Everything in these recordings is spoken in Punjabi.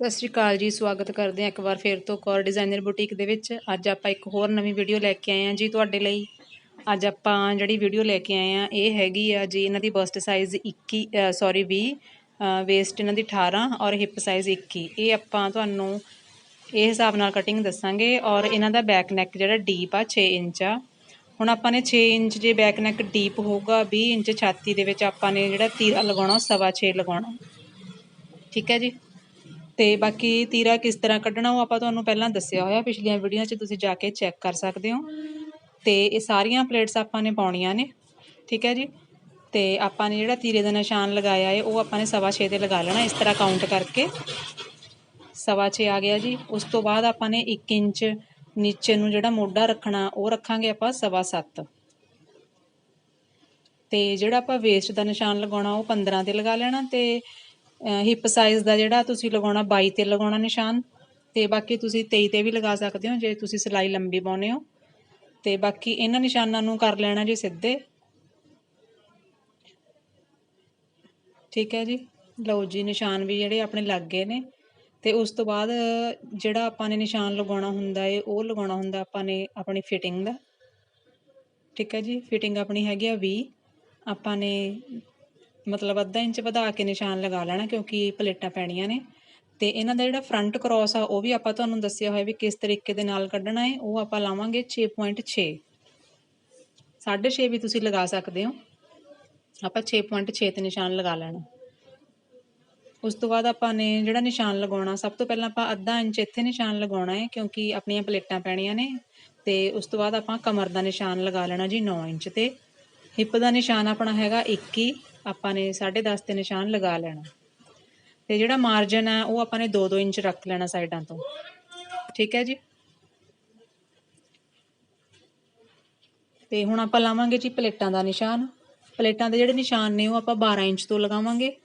ਸਤਿ ਸ਼੍ਰੀ ਅਕਾਲ ਜੀ, ਸਵਾਗਤ ਕਰਦੇ ਹਾਂ ਇੱਕ ਵਾਰ ਫੇਰ ਤੋਂ ਕੌਰ ਡਿਜ਼ਾਈਨਰ ਬੁਟੀਕ ਦੇ ਵਿੱਚ। ਅੱਜ ਆਪਾਂ ਇੱਕ ਹੋਰ ਨਵੀਂ ਵੀਡੀਓ ਲੈ ਕੇ ਆਏ ਹਾਂ ਜੀ ਤੁਹਾਡੇ ਲਈ। ਅੱਜ ਆਪਾਂ ਜਿਹੜੀ ਵੀਡੀਓ ਲੈ ਕੇ ਆਏ ਹਾਂ, ਇਹ ਹੈਗੀ ਆ ਜੀ ਇਹਨਾਂ ਦੀ ਬਸਟ ਸਾਈਜ਼ 21 ਸੌਰੀ 20 ਵੇਸਟ ਇਹਨਾਂ ਦੀ 18 ਔਰ ਹਿੱਪ ਸਾਈਜ਼ 21 ਇਹ ਆਪਾਂ ਤੁਹਾਨੂੰ ਇਹ ਹਿਸਾਬ ਨਾਲ ਕਟਿੰਗ ਦੱਸਾਂਗੇ ਔਰ ਇਹਨਾਂ ਦਾ ਬੈਕ ਨੈਕ ਜਿਹੜਾ ਡੀਪ ਆ 6 ਇੰਚ ਆ। ਹੁਣ ਆਪਾਂ ਨੇ 6 ਇੰਚ ਜੇ ਬੈਕ ਨੈਕ ਡੀਪ ਹੋਊਗਾ 20 ਇੰਚ ਛਾਤੀ ਦੇ ਵਿੱਚ ਆਪਾਂ ਨੇ ਜਿਹੜਾ ਤੀਰਾ ਲਗਾਉਣਾ ਸਵਾ 6 ਲਗਾਉਣਾ। ਠੀਕ ਹੈ ਜੀ? ਅਤੇ ਬਾਕੀ ਤੀਰਾ ਕਿਸ ਤਰ੍ਹਾਂ ਕੱਢਣਾ ਉਹ ਆਪਾਂ ਤੁਹਾਨੂੰ ਪਹਿਲਾਂ ਦੱਸਿਆ ਹੋਇਆ, ਪਿਛਲੀਆਂ ਵੀਡੀਓ 'ਚ ਤੁਸੀਂ ਜਾ ਕੇ ਚੈੱਕ ਕਰ ਸਕਦੇ ਹੋ। ਅਤੇ ਇਹ ਸਾਰੀਆਂ ਪਲੇਟਸ ਆਪਾਂ ਨੇ ਪਾਉਣੀਆਂ ਨੇ, ਠੀਕ ਹੈ ਜੀ? ਤੇ ਆਪਾਂ ਨੇ ਜਿਹੜਾ ਤੀਰੇ ਦਾ ਨਿਸ਼ਾਨ ਲਗਾਇਆ ਹੈ, ਉਹ ਆਪਾਂ ਨੇ ਸਵਾ 6 ਤੇ ਲਗਾ ਲੈਣਾ, ਇਸ ਤਰ੍ਹਾਂ ਕਾਊਂਟ ਕਰਕੇ। ਸਵਾ 6 ਆ ਗਿਆ ਜੀ, ਉਸ ਤੋਂ ਬਾਅਦ ਆਪਾਂ ਨੇ 1 ਇੰਚ ਨੀਚੇ ਨੂੰ ਜਿਹੜਾ ਮੋਢਾ ਰੱਖਣਾ, ਉਹ ਰੱਖਾਂਗੇ ਆਪਾਂ ਸਵਾ 7 ਤੇ ਜਿਹੜਾ ਆਪਾਂ ਵੇਸਟ ਦਾ ਨਿਸ਼ਾਨ ਲਗਾਉਣਾ, ਉਹ 15 ਤੇ ਲਗਾ ਲੈਣਾ ਤੇ ਹਿਪ ਸਾਈਜ਼ ਦਾ ਜਿਹੜਾ ਤੁਸੀਂ ਲਗਾਉਣਾ 22 ਤੇ ਲਗਾਉਣਾ ਨਿਸ਼ਾਨ, ਤੇ ਬਾਕੀ ਤੁਸੀਂ 23 ਤੇ ਵੀ ਲਗਾ ਸਕਦੇ ਹੋ, ਜੇ ਤੁਸੀਂ ਸਿਲਾਈ ਲੰਬੀ ਪਾਉਨੇ ਹੋ। ਤੇ ਬਾਕੀ ਇਹਨਾਂ ਨਿਸ਼ਾਨਾਂ ਨੂੰ ਕਰ ਲੈਣਾ ਜੀ ਸਿੱਧੇ। ਠੀਕ ਹੈ ਜੀ? ਲਓ ਜੀ, ਨਿਸ਼ਾਨ ਵੀ ਜਿਹੜੇ ਆਪਣੇ ਲੱਗ ਗਏ ਨੇ। ਤੇ ਉਸ ਤੋਂ ਬਾਅਦ ਜਿਹੜਾ ਆਪਾਂ ਨੇ ਨਿਸ਼ਾਨ ਲਗਾਉਣਾ ਹੁੰਦਾ ਏ, ਉਹ ਲਗਾਉਣਾ ਹੁੰਦਾ ਆਪਾਂ ਨੇ ਆਪਣੀ ਫਿਟਿੰਗ ਦਾ। ਠੀਕ ਹੈ ਜੀ? ਫਿਟਿੰਗ ਆਪਣੀ ਹੈਗੀ ਆ 20 ਆਪਾਂ ਨੇ ਮਤਲਬ ਅੱਧਾ ਇੰਚ ਵਧਾ ਕੇ ਨਿਸ਼ਾਨ ਲਗਾ ਲੈਣਾ ਕਿਉਂਕਿ ਪਲੇਟਾਂ ਪੈਣੀਆਂ ਨੇ। ਤੇ ਇਹਨਾਂ ਦਾ ਜਿਹੜਾ ਫਰੰਟ ਕ੍ਰਾਸ ਆ, ਉਹ ਵੀ ਆਪਾਂ ਤੁਹਾਨੂੰ ਦੱਸਿਆ ਹੋਇਆ ਵੀ ਕਿਸ ਤਰੀਕੇ ਦੇ ਨਾਲ ਕੱਢਣਾ ਹੈ ਉਹ ਆਪਾਂ ਲਾਵਾਂਗੇ 6.6 6.5 ਵੀ ਤੁਸੀਂ ਲਗਾ ਸਕਦੇ ਹੋ। ਆਪਾਂ 6.6 ਤੇ ਨਿਸ਼ਾਨ ਲਗਾ ਲੈਣਾ। ਉਸ ਤੋਂ ਬਾਅਦ ਆਪਾਂ ਨੇ ਜਿਹੜਾ ਨਿਸ਼ਾਨ ਲਗਾਉਣਾ, ਸਭ ਤੋਂ ਪਹਿਲਾਂ ਆਪਾਂ ਅੱਧਾ ਇੰਚ ਇੱਥੇ ਨਿਸ਼ਾਨ ਲਗਾਉਣਾ ਹੈ ਕਿਉਂਕਿ ਆਪਣੀਆਂ ਪਲੇਟਾਂ ਪੈਣੀਆਂ ਨੇ। ਤੇ ਉਸ ਤੋਂ ਬਾਅਦ ਆਪਾਂ ਕਮਰ ਦਾ ਨਿਸ਼ਾਨ ਲਗਾ ਲੈਣਾ ਜੀ 9 ਇੰਚ ਤੇ। ਹਿੱਪ ਦਾ ਨਿਸ਼ਾਨ ਆਪਣਾ ਹੈਗਾ 21 ਆਪਾਂ ਨੇ 10.5 ਤੇ ਨਿਸ਼ਾਨ ਲਗਾ ਲੈਣਾ। ਤੇ ਜਿਹੜਾ ਮਾਰਜਨ ਹੈ, ਉਹ ਆਪਾਂ ਨੇ 2-2 ਇੰਚ ਰੱਖ ਲੈਣਾ ਸਾਈਡਾਂ ਤੋਂ। ਠੀਕ ਹੈ ਜੀ? ਤੇ ਹੁਣ ਆਪਾਂ ਲਾਵਾਂਗੇ ਜੀ ਪਲੇਟਾਂ ਦਾ ਨਿਸ਼ਾਨ। ਪਲੇਟਾਂ ਦੇ ਜਿਹੜੇ ਨਿਸ਼ਾਨ ਨੇ, ਉਹ ਆਪਾਂ 12 ਇੰਚ ਤੋਂ ਲਗਾਵਾਂਗੇ।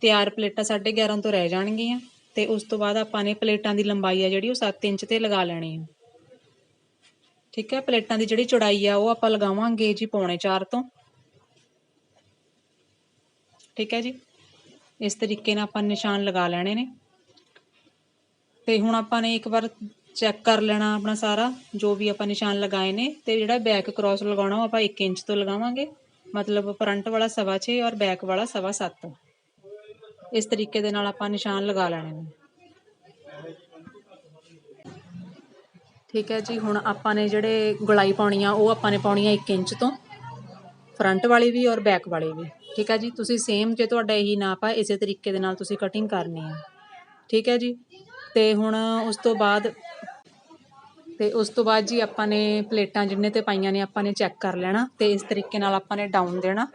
ਤਿਆਰ ਪਲੇਟਾਂ 11.5 ਤੋਂ ਰਹਿ ਜਾਣਗੀਆਂ। ਤੇ ਉਸ ਤੋਂ ਬਾਅਦ ਆਪਾਂ ਨੇ ਪਲੇਟਾਂ ਦੀ ਲੰਬਾਈ ਆ ਜਿਹੜੀ, ਉਹ 7 ਇੰਚ ਤੇ ਲਗਾ ਲੈਣੀ ਹੈ ਠੀਕ ਹੈ? ਪਲੇਟਾਂ ਦੀ ਜਿਹੜੀ ਚੌੜਾਈ ਆ, ਉਹ ਆਪਾਂ ਲਗਾਵਾਂਗੇ ਜੀ ਪੌਣੇ 4 ਤੋਂ। ਠੀਕ ਹੈ ਜੀ। ਇਸ ਤਰੀਕੇ ਨਾਲ ਆਪਾਂ ਨਿਸ਼ਾਨ ਲਗਾ ਲੈਣੇ ਨੇ। ਤੇ ਹੁਣ ਆਪਾਂ ਨੇ ਇੱਕ ਵਾਰ ਚੈੱਕ ਕਰ ਲੈਣਾ ਆਪਣਾ ਸਾਰਾ, ਜੋ ਵੀ ਆਪਾਂ ਨਿਸ਼ਾਨ ਲਗਾਏ ਨੇ। ਤੇ ਜਿਹੜਾ ਬੈਕ ਕ੍ਰਾਸ ਲਗਾਉਣਾ ਉਹ ਆਪਾਂ 1 ਇੰਚ ਤੋਂ ਲਗਾਵਾਂਗੇ। ਮਤਲਬ ਫਰੰਟ ਵਾਲਾ ਸਵਾ 6 ਔਰ ਬੈਕ ਵਾਲਾ ਸਵਾ 7 ਇਸ ਤਰੀਕੇ ਦੇ ਨਾਲ ਆਪਾਂ ਨਿਸ਼ਾਨ ਲਗਾ ਲੈਣੇ ਨੇ। ਠੀਕ ਹੈ ਜੀ, ਹੁਣ ਆਪਾਂ ਨੇ ਜਿਹੜੇ ਗੁਲਾਈ ਪਾਉਣੀ ਆ, ਉਹ ਆਪਾਂ ਨੇ ਪਾਉਣੀ ਆ 1 ਇੰਚ ਤੋਂ। ਫਰੰਟ ਵਾਲੇ ਵੀ ਔਰ ਬੈਕ ਵਾਲੇ ਵੀ। ਠੀਕ ਹੈ ਜੀ? ਤੁਸੀਂ ਸੇਮ ਜੇ ਤੁਹਾਡਾ ਇਹੀ ਨਾਪ ਆ, ਇਸੇ ਤਰੀਕੇ ਦੇ ਨਾਲ ਤੁਸੀਂ ਕਟਿੰਗ ਕਰਨੀ ਆ। ਠੀਕ ਹੈ ਜੀ? ਤੇ ਹੁਣ ਉਸ ਤੋਂ ਬਾਅਦ, ਤੇ ਉਸ ਤੋਂ ਬਾਅਦ ਜੀ ਆਪਾਂ ਨੇ ਪਲੇਟਾਂ ਜਿੰਨੇ ਤੇ ਪਾਈਆਂ ਨੇ ਆਪਾਂ ਨੇ ਚੈੱਕ ਕਰ ਲੈਣਾ ਤੇ ਇਸ ਤਰੀਕੇ ਨਾਲ ਆਪਾਂ ਨੇ ਡਾਊਨ ਦੇਣਾ।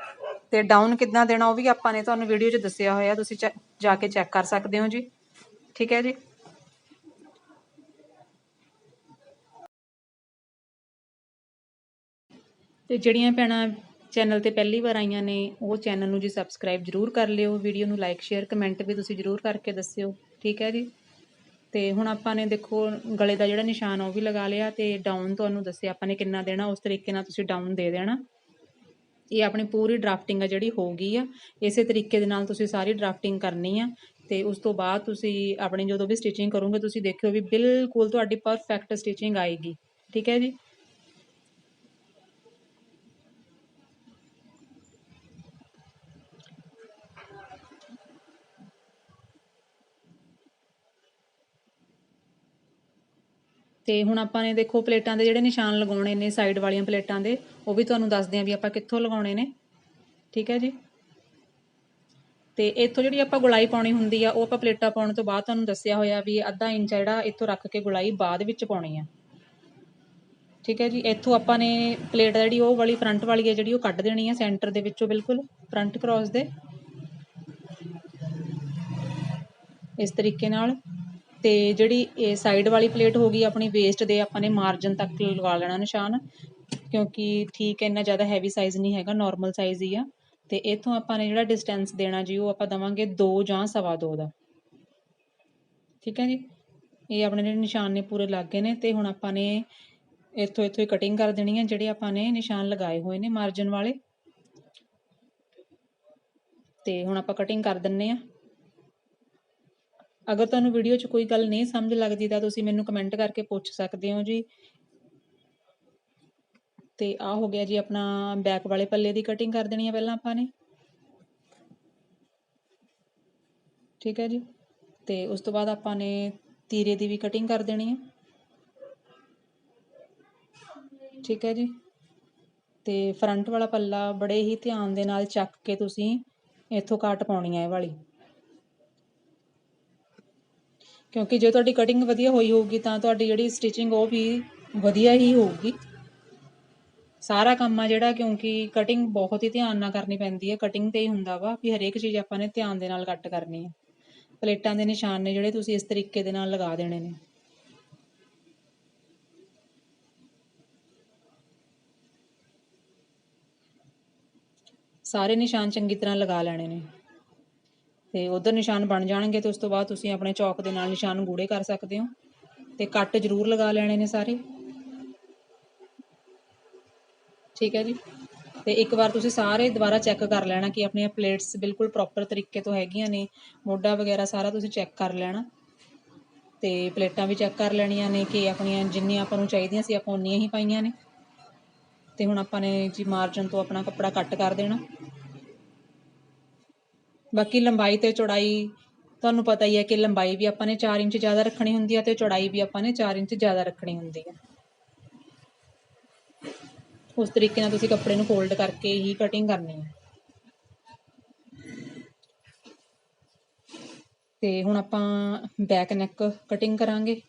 ਤੇ ਡਾਊਨ ਕਿੱਦਾਂ ਦੇਣਾ ਉਹ ਵੀ ਆਪਾਂ ਨੇ ਤੁਹਾਨੂੰ ਵੀਡੀਓ 'ਚ ਦੱਸਿਆ ਹੋਇਆ, ਤੁਸੀਂ ਜਾ ਕੇ ਚੈੱਕ ਕਰ ਸਕਦੇ ਹੋ ਜੀ। ਠੀਕ ਹੈ ਜੀ? ਤੇ ਜਿਹੜੀਆਂ ਭੈਣਾਂ ਚੈਨਲ ਤੇ ਪਹਿਲੀ ਵਾਰ ਆਈਆਂ ਨੇ, ਉਹ ਚੈਨਲ ਨੂੰ ਜੀ ਸਬਸਕ੍ਰਾਈਬ ਜਰੂਰ ਕਰ ਲਿਓ ਵੀਡੀਓ ਨੂੰ ਲਾਈਕ ਸ਼ੇਅਰ ਕਮੈਂਟ ਵੀ ਤੁਸੀਂ ਜਰੂਰ ਕਰਕੇ ਦੱਸਿਓ, ਠੀਕ ਹੈ ਜੀ? ਤੇ ਹੁਣ ਆਪਾਂ ਨੇ ਦੇਖੋ, ਗਲੇ ਦਾ ਜਿਹੜਾ ਨਿਸ਼ਾਨ ਉਹ ਵੀ ਲਗਾ ਲਿਆ ਤੇ ਡਾਊਨ ਤੁਹਾਨੂੰ ਦੱਸਿਆ ਆਪਾਂ ਨੇ ਕਿੰਨਾ ਦੇਣਾ, ਉਸ ਤਰੀਕੇ ਨਾਲ ਤੁਸੀਂ ਡਾਊਨ ਦੇ ਦੇਣਾ। ਇਹ ਆਪਣੀ ਪੂਰੀ ਡਰਾਫਟਿੰਗ ਆ ਜਿਹੜੀ ਹੋ ਗਈ ਆ, ਇਸੇ ਤਰੀਕੇ ਦੇ ਨਾਲ ਤੁਸੀਂ ਸਾਰੀ ਡਰਾਫਟਿੰਗ ਕਰਨੀ ਆ ਤੇ ਉਸ ਤੋਂ ਬਾਅਦ ਤੁਸੀਂ ਆਪਣੀ ਜਦੋਂ ਵੀ ਸਟਿਚਿੰਗ ਕਰੋਗੇ, ਤੁਸੀਂ ਦੇਖਿਓ ਵੀ ਬਿਲਕੁਲ ਤੁਹਾਡੀ ਪਰਫੈਕਟ ਸਟਿਚਿੰਗ ਆਏਗੀ, ਠੀਕ ਹੈ ਜੀ? ਤੇ ਹੁਣ ਆਪਾਂ ਨੇ ਦੇਖੋ ਪਲੇਟਾਂ ਦੇ ਜਿਹੜੇ ਨਿਸ਼ਾਨ ਲਗਾਉਣੇ ਨੇ ਸਾਈਡ ਵਾਲੀਆਂ ਪਲੇਟਾਂ ਦੇ, ਉਹ ਵੀ ਤੁਹਾਨੂੰ ਦੱਸਦੇ ਆਂ ਵੀ ਆਪਾਂ ਕਿੱਥੋਂ ਲਗਾਉਣੇ ਨੇ। ਠੀਕ ਹੈ ਜੀ? ਤੇ ਇੱਥੋਂ ਜਿਹੜੀ ਆਪਾਂ ਗੁਲਾਈ ਪਾਉਣੀ ਹੁੰਦੀ ਆ, ਉਹ ਆਪਾਂ ਪਲੇਟਾਂ ਪਾਉਣ ਤੋਂ ਬਾਅਦ ਤੁਹਾਨੂੰ ਦੱਸਿਆ ਹੋਇਆ ਵੀ ਅੱਧਾ ਇੰਚ ਜਿਹੜਾ, ਇੱਥੋਂ ਰੱਖ ਕੇ ਗੁਲਾਈ ਬਾਅਦ ਵਿੱਚ ਪਾਉਣੀ ਆ। ਠੀਕ ਹੈ ਜੀ? ਇੱਥੋਂ ਆਪਾਂ ਨੇ ਪਲੇਟ ਜਿਹੜੀ, ਉਹ ਵਾਲੀ ਫਰੰਟ ਵਾਲੀ ਹੈ ਜਿਹੜੀ, ਉਹ ਕੱਢ ਦੇਣੀ ਹੈ ਸੈਂਟਰ ਦੇ ਵਿੱਚੋਂ ਬਿਲਕੁਲ ਫਰੰਟ ਕ੍ਰਾਸ ਦੇ। ਇਸ ਤਰੀਕੇ ਨਾਲ ਤੇ ਜਿਹੜੀ ਇਹ ਸਾਈਡ ਵਾਲੀ ਪਲੇਟ ਹੋ ਗਈ ਆਪਣੀ ਵੇਸਟ ਦੇ, ਆਪਾਂ ਨੇ ਮਾਰਜਨ ਤੱਕ ਲਗਾ ਲੈਣਾ ਨਿਸ਼ਾਨ, ਕਿਉਂਕਿ ਠੀਕ ਇੰਨਾ ਜ਼ਿਆਦਾ ਹੈਵੀ ਸਾਈਜ਼ ਨਹੀਂ ਹੈਗਾ ਨਾਰਮਲ ਸਾਈਜ਼ ਹੀ ਆ। ਤੇ ਇਥੋਂ ਆਪਾਂ ਨੇ ਜਿਹੜਾ ਡਿਸਟੈਂਸ ਦੇਣਾ ਜੀ, ਉਹ ਆਪਾਂ ਦਵਾਂਗੇ 2 ਜਾਂ ਸਵਾ ਦੋ ਦਾ। ਠੀਕ ਹੈ ਜੀ? ਇਹ ਆਪਣੇ ਜਿਹੜੇ ਨਿਸ਼ਾਨ ਨੇ ਪੂਰੇ ਲੱਗ ਗਏ ਨੇ, ਤੇ ਹੁਣ ਆਪਾਂ ਨੇ ਇੱਥੋਂ ਇੱਥੋਂ ਹੀ ਕਟਿੰਗ ਕਰ ਦੇਣੀ ਹੈ ਜਿਹੜੇ ਆਪਾਂ ਨੇ ਨਿਸ਼ਾਨ ਲਗਾਏ ਹੋਏ ਨੇ ਮਾਰਜਨ ਵਾਲੇ। ਤੇ ਹੁਣ ਆਪਾਂ ਕਟਿੰਗ ਕਰ ਦਿੰਨੇ ਆ। ਅਗਰ ਤੁਹਾਨੂੰ ਵੀਡੀਓ 'ਚ ਕੋਈ ਗੱਲ ਨਹੀਂ ਸਮਝ ਲੱਗਦੀ ਤਾਂ ਤੁਸੀਂ ਮੈਨੂੰ ਕਮੈਂਟ ਕਰਕੇ ਪੁੱਛ ਸਕਦੇ ਹੋ ਜੀ। ਤੇ ਆ ਹੋ ਗਿਆ ਜੀ ਆਪਣਾ ਬੈਕ ਵਾਲੇ ਪੱਲੇ ਦੀ ਕਟਿੰਗ ਕਰ ਦੇਣੀ ਹੈ ਪਹਿਲਾਂ ਆਪਾਂ ਨੇ। ਠੀਕ ਹੈ ਜੀ। ਤੇ ਉਸ ਤੋਂ ਬਾਅਦ ਆਪਾਂ ਨੇ ਤੀਰੇ ਦੀ ਵੀ ਕਟਿੰਗ ਕਰ ਦੇਣੀ ਹੈ ਠੀਕ ਹੈ ਜੀ। ਤੇ ਫਰੰਟ ਵਾਲਾ ਪੱਲਾ ਬੜੇ ਹੀ ਧਿਆਨ ਦੇ ਨਾਲ ਚੱਕ ਕੇ ਤੁਸੀਂ ਇੱਥੋਂ ਕਾਟ ਪਾਉਣੀ ਹੈ ਇਹ ਵਾਲੀ। ਕਿਉਂਕਿ ਜੇ ਤੁਹਾਡੀ ਕਟਿੰਗ ਵਧੀਆ ਹੋਈ ਹੋਊਗੀ ਤਾਂ ਤੁਹਾਡੀ ਜਿਹੜੀ ਸਟਿਚਿੰਗ ਉਹ ਵੀ ਵਧੀਆ ਹੀ ਹੋਊਗੀ। ਸਾਰਾ ਕੰਮ ਆ ਜਿਹੜਾ ਕਿਉਂਕਿ ਕਟਿੰਗ ਬਹੁਤ ਹੀ ਧਿਆਨ ਨਾਲ ਕਰਨੀ ਪੈਂਦੀ ਹੈ। ਕਟਿੰਗ ਤੇ ਹੀ ਹੁੰਦਾ ਵਾ ਵੀ ਹਰੇਕ ਚੀਜ਼ ਆਪਾਂ ਨੇ ਧਿਆਨ ਦੇ ਨਾਲ ਕੱਟ ਕਰਨੀ ਹੈ। ਪਲੇਟਾਂ ਦੇ ਨਿਸ਼ਾਨ ਨੇ ਜਿਹੜੇ ਤੁਸੀਂ ਇਸ ਤਰੀਕੇ ਦੇ ਨਾਲ ਲਗਾ ਦੇਣੇ ਨੇ। ਸਾਰੇ ਨਿਸ਼ਾਨ ਚੰਗੀ ਤਰ੍ਹਾਂ ਲਗਾ ਲੈਣੇ ਨੇ। ਤੇ ਉਧਰ ਨਿਸ਼ਾਨ ਬਣ ਜਾਣਗੇ ਤੇ ਉਸ ਤੋਂ ਬਾਅਦ ਤੁਸੀਂ ਆਪਣੇ ਚੌਕ ਦੇ ਨਾਲ ਨਿਸ਼ਾਨ ਗੂੜੇ ਕਰ ਸਕਦੇ ਹੋ। ਤੇ ਕੱਟ ਜ਼ਰੂਰ ਲਗਾ ਲੈਣੇ ਨੇ ਸਾਰੇ। ਠੀਕ ਹੈ ਜੀ? ਤੇ ਇੱਕ ਵਾਰ ਤੁਸੀਂ ਸਾਰੇ ਦੁਬਾਰਾ ਚੈੱਕ ਕਰ ਲੈਣਾ ਕਿ ਆਪਣੀਆਂ ਪਲੇਟਸ ਬਿਲਕੁਲ ਪ੍ਰੋਪਰ ਤਰੀਕੇ ਤੋਂ ਹੈਗੀਆਂ ਨੇ। ਮੋਢਾ ਵਗੈਰਾ ਸਾਰਾ ਤੁਸੀਂ ਚੈੱਕ ਕਰ ਲੈਣਾ। ਤੇ ਪਲੇਟਾਂ ਵੀ ਚੈੱਕ ਕਰ ਲੈਣੀਆਂ ਨੇ ਕਿ ਆਪਣੀਆਂ ਜਿੰਨੀਆਂ ਆਪਾਂ ਨੂੰ ਚਾਹੀਦੀਆਂ ਸੀ ਆਪਾਂ ਉਨੀਆਂ ਹੀ ਪਾਈਆਂ ਨੇ। ਤੇ ਹੁਣ ਆਪਾਂ ਨੇ ਜੀ ਮਾਰਜਨ ਤੋਂ ਆਪਣਾ ਕੱਪੜਾ ਕੱਟ ਕਰ ਦੇਣਾ। ਬਾਕੀ ਲੰਬਾਈ ਤੇ ਚੌੜਾਈ ਤੁਹਾਨੂੰ ਪਤਾ ਹੀ ਹੈ ਕਿ ਲੰਬਾਈ ਵੀ ਆਪਾਂ ਨੇ 4 ਇੰਚ ਜ਼ਿਆਦਾ ਰੱਖਣੀ ਹੁੰਦੀ ਹੈ ਤੇ ਚੌੜਾਈ ਵੀ ਆਪਾਂ ਨੇ 4 ਇੰਚ ਜ਼ਿਆਦਾ ਰੱਖਣੀ ਹੁੰਦੀ ਹੈ। ਉਸ ਤਰੀਕੇ ਨਾਲ ਤੁਸੀਂ ਕੱਪੜੇ ਨੂੰ ਫੋਲਡ ਕਰਕੇ ਹੀ ਕਟਿੰਗ ਕਰਨੀ ਹੈ। ਤੇ ਹੁਣ ਆਪਾਂ ਬੈਕ ਨੈਕ ਕਟਿੰਗ ਕਰਾਂਗੇ।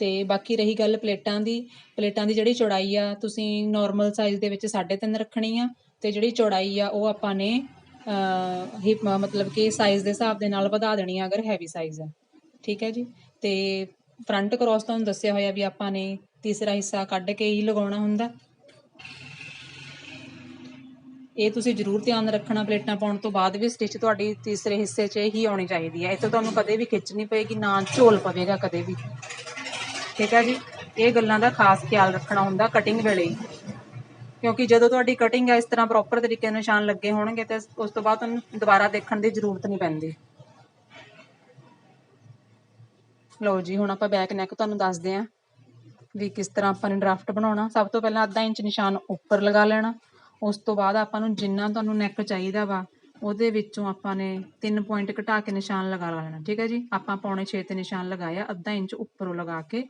ਤੇ ਬਾਕੀ ਰਹੀ ਗੱਲ ਪਲੇਟਾਂ ਦੀ ਪਲੇਟਾਂ ਦੀ ਜਿਹੜੀ ਚੌੜਾਈ ਆ, ਤੁਸੀਂ ਨਾਰਮਲ ਸਾਈਜ਼ ਦੇ ਵਿੱਚ 3.5 ਰੱਖਣੀ ਆ। ਤੇ ਜਿਹੜੀ ਚੌੜਾਈ ਆ, ਉਹ ਆਪਾਂ ਨੇ ਹਿਪ ਮਤਲਬ ਕਿ ਸਾਈਜ਼ ਦੇ ਹਿਸਾਬ ਦੇ ਨਾਲ ਵਧਾ ਦੇਣੀ ਆ, ਅਗਰ ਹੈਵੀ ਸਾਈਜ਼ ਆ। ਠੀਕ ਹੈ ਜੀ? ਤੇ ਫਰੰਟ ਕ੍ਰੋਸ ਤੁਹਾਨੂੰ ਦੱਸਿਆ ਹੋਇਆ ਵੀ ਆਪਾਂ ਨੇ ਤੀਸਰਾ ਹਿੱਸਾ ਕੱਢ ਕੇ ਹੀ ਲਗਾਉਣਾ ਹੁੰਦਾ। ਇਹ ਤੁਸੀਂ ਜ਼ਰੂਰ ਧਿਆਨ ਰੱਖਣਾ, ਪਲੇਟਾਂ ਪਾਉਣ ਤੋਂ ਬਾਅਦ ਵੀ ਸਟਿਚ ਤੁਹਾਡੀ ਤੀਸਰੇ ਹਿੱਸੇ 'ਚ ਹੀ ਆਉਣੀ ਚਾਹੀਦੀ ਹੈ ਇੱਥੇ ਤੁਹਾਨੂੰ ਕਦੇ ਵੀ ਖਿੱਚਣੀ ਨਹੀਂ ਪਏਗੀ, ਨਾ ਝੋਲ ਪਵੇਗਾ ਕਦੇ ਵੀ। ਠੀਕ ਹੈ ਜੀ? ਇਹ ਗੱਲਾਂ ਦਾ ਖਾਸ ਖਿਆਲ ਰੱਖਣਾ ਹੁੰਦਾ ਕਟਿੰਗ ਵੇਲੇ। ਕਿਉਂਕਿ ਜਦੋਂ ਤੁਹਾਡੀ ਕਟਿੰਗ ਇਸ ਤਰ੍ਹਾਂ ਪ੍ਰੋਪਰ ਤਰੀਕੇ ਨਾਲ ਨਿਸ਼ਾਨ ਲੱਗੇ ਹੋਣਗੇ ਤੇ ਉਸ ਤੋਂ ਬਾਅਦ ਤੁਹਾਨੂੰ ਦੁਬਾਰਾ ਦੇਖਣ ਦੀ ਜ਼ਰੂਰਤ ਨਹੀਂ ਪੈਂਦੀ। ਲਓ ਜੀ, ਹੁਣ ਆਪਾਂ ਬੈਕ ਨੈਕ ਤੁਹਾਨੂੰ ਦੱਸਦੇ ਆਂ ਵੀ ਕਿਸ ਤਰ੍ਹਾਂ ਆਪਾਂ ਨੇ ਡਰਾਫਟ ਬਣਾਉਣਾ। ਸਭ ਤੋਂ ਪਹਿਲਾਂ ਅੱਧਾ ਇੰਚ ਨਿਸ਼ਾਨ ਉੱਪਰ ਲਗਾ ਲੈਣਾ। ਉਸ ਤੋਂ ਬਾਅਦ ਆਪਾਂ ਨੂੰ ਜਿੰਨਾ ਤੁਹਾਨੂੰ ਨੈਕ ਚਾਹੀਦਾ ਵਾ, ਉਹਦੇ ਵਿੱਚੋਂ ਆਪਾਂ ਨੇ 3 ਪੁਆਇੰਟ ਘਟਾ ਕੇ ਨਿਸ਼ਾਨ ਲਗਾ ਲੈਣਾ, ਠੀਕ ਹੈ ਜੀ? ਆਪਾਂ ਪੌਣੇ 6 ਤੇ ਨਿਸ਼ਾਨ ਲਗਾਇਆ, ਅੱਧਾ ਇੰਚ ਉੱਪਰੋਂ ਲਗਾ ਕੇ,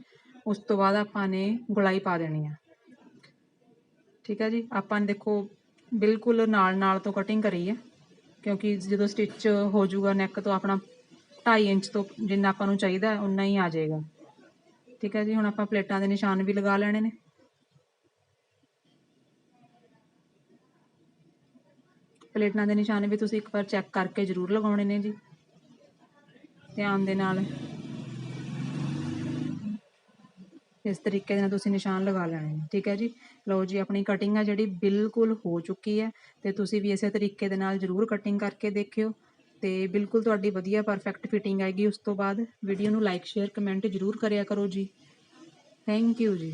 ਉਸ ਤੋਂ ਬਾਅਦ ਆਪਾਂ ਨੇ ਗੁਲਾਈ ਪਾ ਦੇਣੀ ਆ। ਠੀਕ ਹੈ ਜੀ? ਆਪਾਂ ਨੇ ਦੇਖੋ, ਬਿਲਕੁਲ ਨਾਲ ਨਾਲ ਤੋਂ ਕਟਿੰਗ ਕਰੀ ਹੈ, ਕਿਉਂਕਿ ਜਦੋਂ ਸਟਿਚ ਹੋ ਜਾਊਗਾ ਨੈਕ ਤੋਂ ਆਪਣਾ 2.5 ਇੰਚ ਤੋਂ ਜਿੰਨਾ ਆਪਾਂ ਨੂੰ ਚਾਹੀਦਾ ਉਨਾ ਹੀ ਆ ਜਾਏਗਾ। ਠੀਕ ਹੈ ਜੀ? ਹੁਣ ਆਪਾਂ ਪਲੇਟਾਂ ਦੇ ਨਿਸ਼ਾਨ ਵੀ ਲਗਾ ਲੈਣੇ ਨੇ। ਪਲੇਟਾਂ ਦੇ ਨਿਸ਼ਾਨ ਵੀ ਤੁਸੀਂ ਇੱਕ ਵਾਰ ਚੈੱਕ ਕਰਕੇ ਜ਼ਰੂਰ ਲਗਾਉਣੇ ਨੇ ਜੀ। ਧਿਆਨ ਦੇ ਨਾਲ। ਇਸ ਤਰੀਕੇ ਦੇ ਨਾਲ ਤੁਸੀਂ ਨਿਸ਼ਾਨ ਲਗਾ ਲੈਣੇ ਨੇ, ਠੀਕ ਹੈ ਜੀ? ਲਓ ਜੀ, ਆਪਣੀ ਕਟਿੰਗ ਆ ਜਿਹੜੀ ਬਿਲਕੁਲ ਹੋ ਚੁੱਕੀ ਹੈ, ਤੇ ਤੁਸੀਂ ਵੀ ਇਸੇ ਤਰੀਕੇ ਦੇ ਨਾਲ ਜ਼ਰੂਰ ਕਟਿੰਗ ਕਰਕੇ ਦੇਖਿਓ, ਤੇ ਬਿਲਕੁਲ ਤੁਹਾਡੀ ਵਧੀਆ ਪਰਫੈਕਟ ਫਿਟਿੰਗ ਆਏਗੀ ਉਸ ਤੋਂ ਬਾਅਦ। ਵੀਡੀਓ ਨੂੰ ਲਾਈਕ ਸ਼ੇਅਰ ਕਮੈਂਟ ਜ਼ਰੂਰ ਕਰਿਆ ਕਰੋ ਜੀ। ਥੈਂਕ ਯੂ ਜੀ।